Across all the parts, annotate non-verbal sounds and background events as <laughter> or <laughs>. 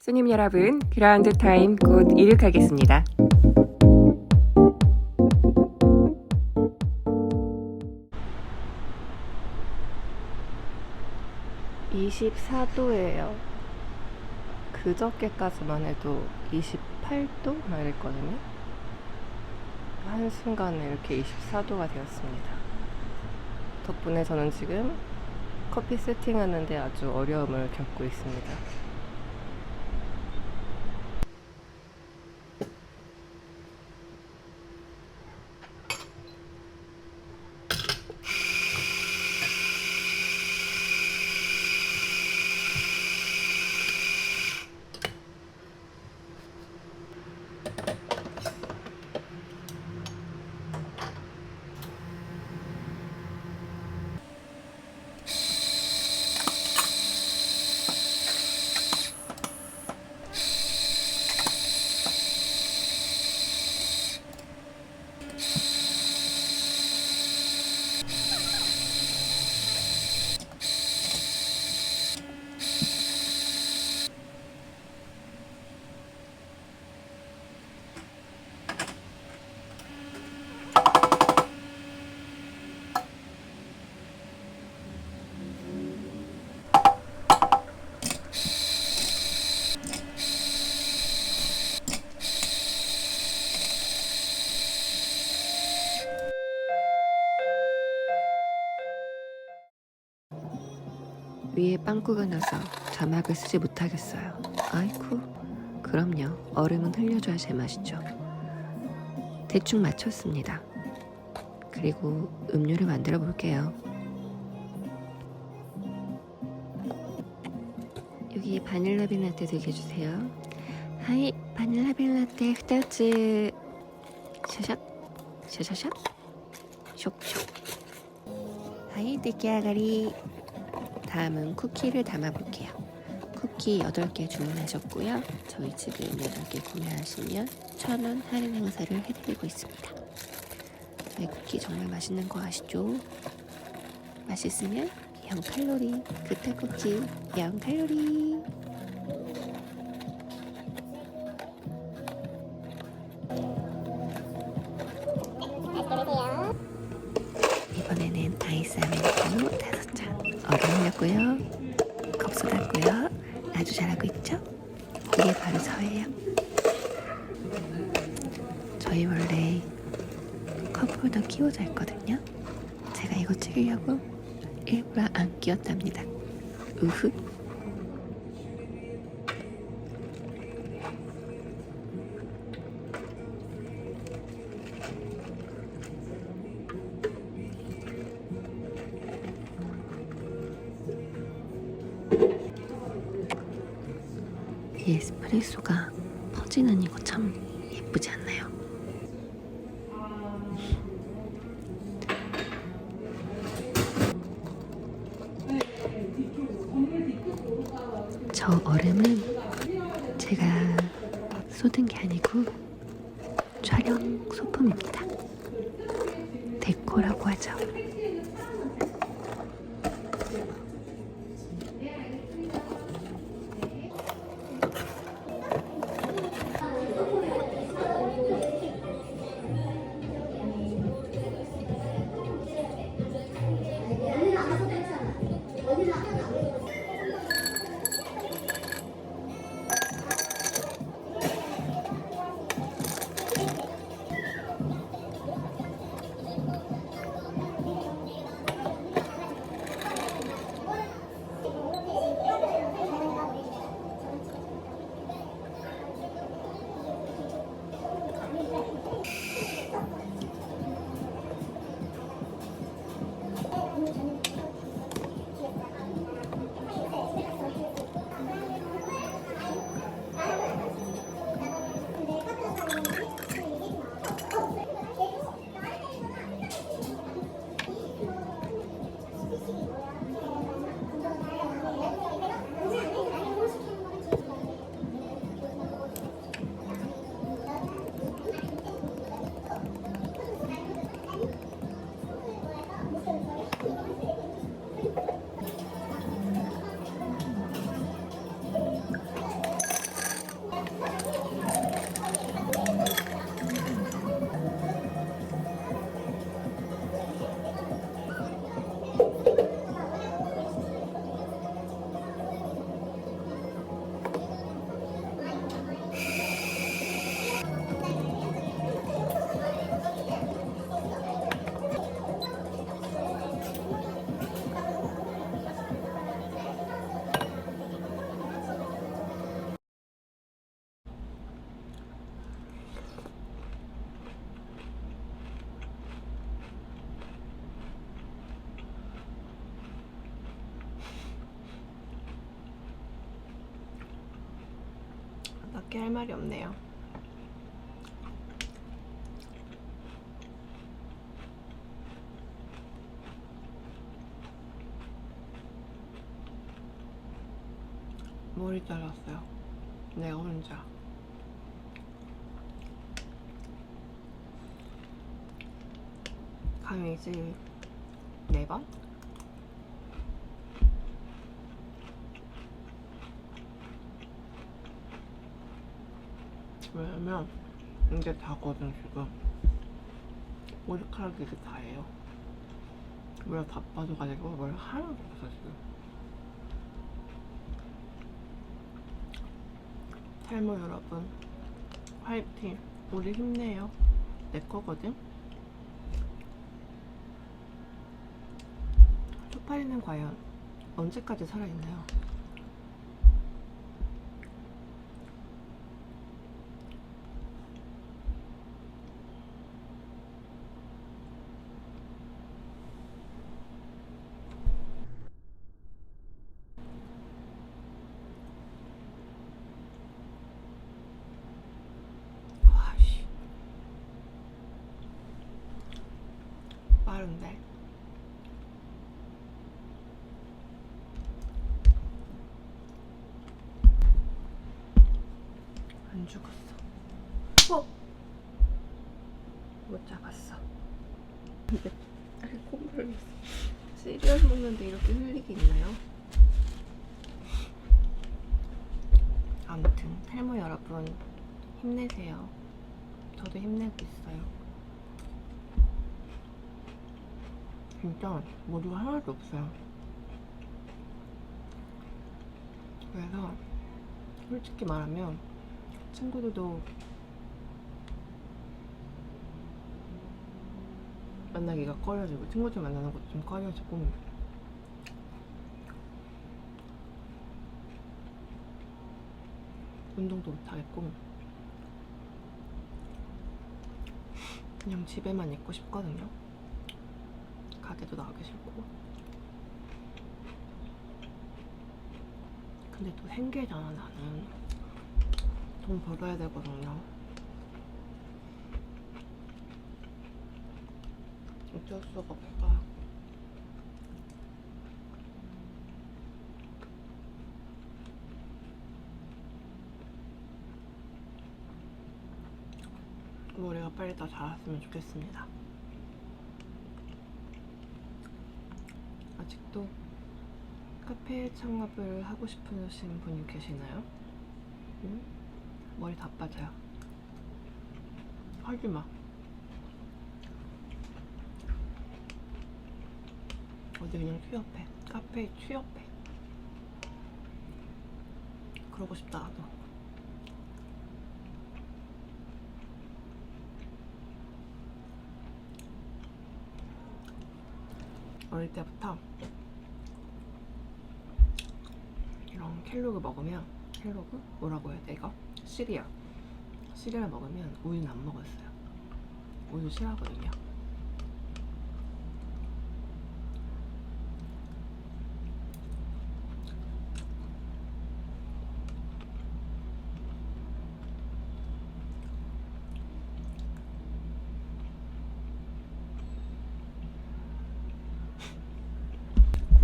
손님 여러분, 그라운드 타임 곧 이륙하겠습니다. (24도예요) 그저께까지만 해도 (28도) 막 이랬거든요. 한순간에 이렇게 (24도가) 되었습니다. 덕분에 저는 지금 커피 세팅하는데 아주 어려움을 겪고 있습니다 위에 빵꾸가 나서 자막을 쓰지 못하겠어요. 아이쿠. 그럼요. 얼음은 흘려줘야 제맛이죠. 대충 맞췄습니다. 그리고 음료를 만들어 볼게요. 여기 바닐라 빈라떼 두개 주세요. 하이, 바닐라 빈라떼 2つ. 샤샷, 샤샤샷, 쇽쇽. 하이, 出来上がり. 다음은 쿠키를 담아볼게요. 쿠키 8개 주문하셨고요. 저희 지금 8개 구매하시면 1,000원 할인 행사를 해드리고 있습니다. 저희 쿠키 정말 맛있는 거 아시죠? 맛있으면 0 칼로리 그때 쿠키 0 칼로리 이번에는 아이스 아메리카노 5잔 얼음 흘렸고요. 컵 쏟았고요. 아주 잘하고 있죠? 이게 바로 저예요. 저희 원래 컵홀더 끼워져 있거든요. 제가 이거 찍으려고 일부러 안 끼웠답니다. 우후 이 에스프레소가 퍼지는 이거 참 예쁘지 않나요? 저 얼음은 제가 쏟은 게 아니고 촬영 소품입니다. 데코라고 하죠. 딱히 할 말이 없네요. 머리 잘랐어요. 내가 혼자. 감이지 네 번? 왜냐면 이게 다거든 지금. 머리카락이 이게 다예요. 머리가 다 빠져가지고 머리 하나도 없어 지금? 탈모 여러분 화이팅. 우리 힘내요. 내 거거든. 초파리는 과연 언제까지 살아있나요? 와씨 빠른데 안 죽었어 어? 못 잡았어 근데 콧물 시리얼 먹는데 이렇게 흘리기 있나요? 아무튼 탈모 여러분 힘내세요. 저도 힘내고 있어요. 진짜 머리가 하나도 없어요. 그래서 솔직히 말하면 친구들도 만나기가 꺼려지고 친구들 만나는 것도 좀 꺼려지고 운동도 못하겠고 그냥 집에만 있고 싶거든요. 가게도 나가기 싫고. 근데 또 생계잖아 나는. 돈 벌어야 되거든요. 어쩔 수가 없어요. 머리가 빨리 다 자랐으면 좋겠습니다. 아직도 카페 창업을 하고 싶으신 분이 계시나요? 응? 머리 다 빠져요. 하지 마. 어디 그냥 취업해. 카페에 취업해. 그러고 싶다 나도. 어릴 때부터 이런 켈로그 먹으면 켈로그? 뭐라고 해야 돼 이거? 시리얼. 시리얼 먹으면 우유는 안 먹었어요. 우유 싫어하거든요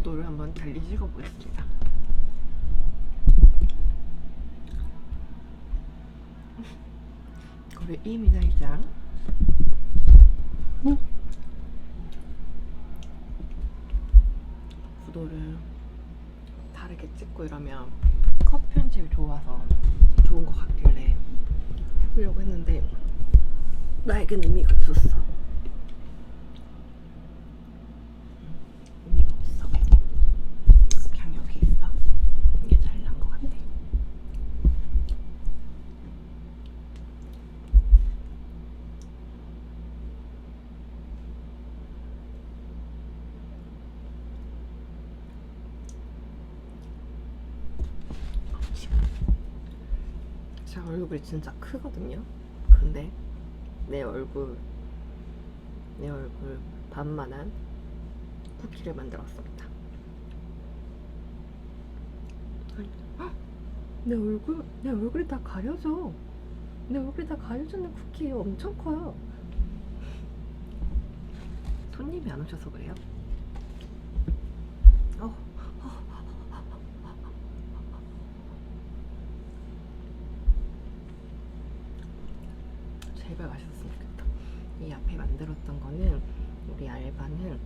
구도를 한번 달리 찍어보겠습니다. <laughs> 우리 이미나 이장 구도를 다르게 찍고 이러면 컷 편집이 좋아서 좋은 것 같길래 해보려고 했는데 나에겐 의미가 없었어. 의미가 없어. 그냥 여기 있어. 이게 잘 난 것 같아. 제 얼굴이 진짜 크거든요. 근데 내 얼굴 내 얼굴 반만한 쿠키를 만들었습니다. 헉! 내 얼굴 내 얼굴이 다 가려져. 내 얼굴이 다 가려지는 쿠키 엄청 커요. 손님이 안 오셔서 그래요? 어. 제발 맛있었으면 좋겠다. 이 앞에 만들었던 거는 우리 알바는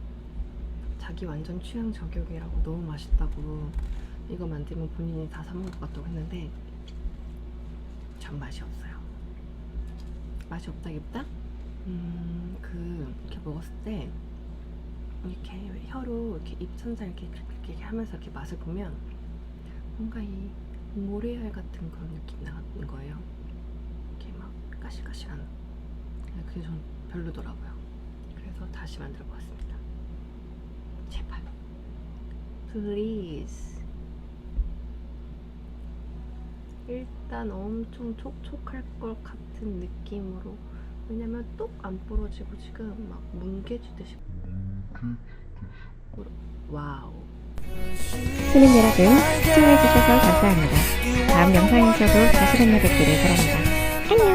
자기 완전 취향 저격이라고 너무 맛있다고 이거 만들면 본인이 다 사 먹을 것 같다고 했는데 전 맛이 없어요. 맛이 없다기보다 음, 그 이렇게 먹었을 때 이렇게 혀로 이렇게 입천장 이렇게, 이렇게 하면서 이렇게 맛을 보면 뭔가 이 모래알 같은 그런 느낌이 나는 거예요. 이렇게 막 까실까실한. 그게 전 별로더라고요. 그래서 다시 만들어 보았습니다. 제발. Please. 일단 엄청 촉촉할 것 같은 느낌으로 왜냐면 똑 안 부러지고 지금 막 뭉개지듯이 와우 시민 여러분, 시청해주셔서 감사합니다. 다음 영상에서도 다시 만나 뵙기를 바랍니다.